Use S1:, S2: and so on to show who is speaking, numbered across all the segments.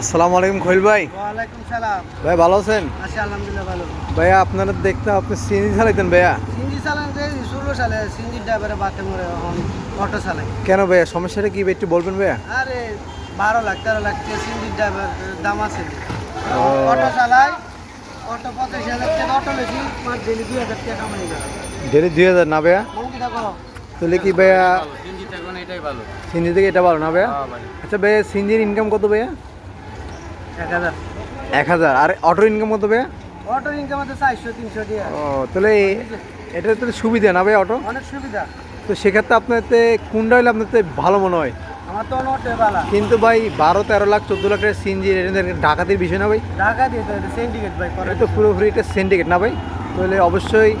S1: আসসালামু আলাইকুম খৈল ভাই।
S2: ওয়ালাইকুম সালাম।
S1: ভাই ভালো আছেন?
S2: আছি আলহামদুলিল্লাহ ভালো।
S1: ভাইয়া আপনারা দেখতে আপনি সিএনজি চালাইতেন ভাইয়া?
S2: সিঞ্জি চালান ষোলো সালে সিঞ্জির ড্রাইভারে বাতে মরে এখন অটো চালাই।
S1: কেন ভাইয়া সমস্যাটা কি একটু বলবেন ভাইয়া?
S2: আরে বারো লাখ তেরো লাখ সিঞ্জির ড্রাইভার দাম আছে অটো চালাই অটো পঁচাশি হাজার টাকা অটো লেছি মাস ডেলি দুই হাজার টাকা কামাই যায়
S1: ডেলি দুই হাজার না ভাইয়া?
S2: করো
S1: তাহলে কি ভাইয়া
S3: ভালো
S1: সিএনজি থেকে এটা ভালো না ভাইয়া?
S3: হ্যাঁ
S1: আচ্ছা ভাইয়া সিএনজির ইনকাম কত ভাইয়া?
S2: এক হাজার।
S1: এক হাজার। আর অটোর ইনকাম কত ভাইয়া?
S2: অটো ইনকাম আছে চারশো তিনশো টাকা
S1: ও তাহলে এটা তো সুবিধা না ভাই অটো
S2: অনেক সুবিধা।
S1: তো সেক্ষেত্রে আপনার তে কোনটা হলে আপনার ভালো মনে হয়?
S2: আমার তো অটো বালা।
S1: কিন্তু ভাই বারো তেরো লাখ চোদ্দ লাখ টাকা সিএনজি ডাকাতির বিষয় না ভাই?
S2: ঢাকা দিয়ে তো সিন্ডিকেট ভাই
S1: এটা তো পুরোপুরি একটা সিন্ডিকেট না ভাই? তাহলে অবশ্যই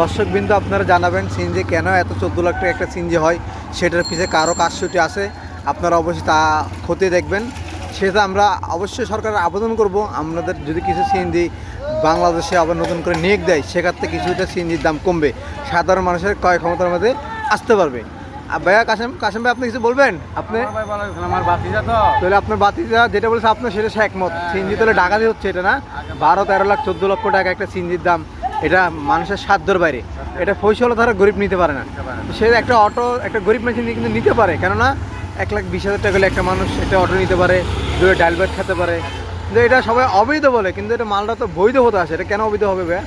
S1: দর্শক বিন্দু আপনারা জানাবেন সিনজি কেন এত চোদ্দ লাখ টাকা একটা সিনজি হয়? সেটার পিছিয়ে কারও কাজসূটি আছে? আপনারা অবশ্যই তা খতিয়ে দেখবেন। সেটা আমরা অবশ্যই সরকারের আবেদন করব। আমাদের যদি কিছু সিএনজি বাংলাদেশে আবার নতুন করে নিয়োগ দেয় সেক্ষেত্রে কিছুটা সিএনজির দাম কমবে। সাধারণ মানুষের ক্রয় ক্ষমতার মধ্যে আসতে পারবে। আর ভাইয়া কাশেম কাশেম ভাই আপনি কিছু বলবেন? আপনি? তাহলে আপনার বাতিজা যেটা বলেছে আপনার সেটা সে একমত। সিনজি তাহলে ডাকাতি হচ্ছে এটা না? বারো তেরো লাখ চোদ্দ লক্ষ টাকা একটা সিনজির দাম। এটা মানুষের সাধ্যর বাইরে। এটা ফৈসল তারা গরিব নিতে পারে না। সে একটা অটো, একটা গরিব মেশিন কিন্তু নিতে পারে। কেননা এক লাখ বিশ হাজার টাকা একটা মানুষ একটা অটো নিতে পারে, দুটো ডাল খেতে পারে। কিন্তু এটা সবাই অবৈধ বলে, কিন্তু এটা মালটা তো বৈধ হতে আসে। এটা কেন অবৈধ হবে ভাইয়া?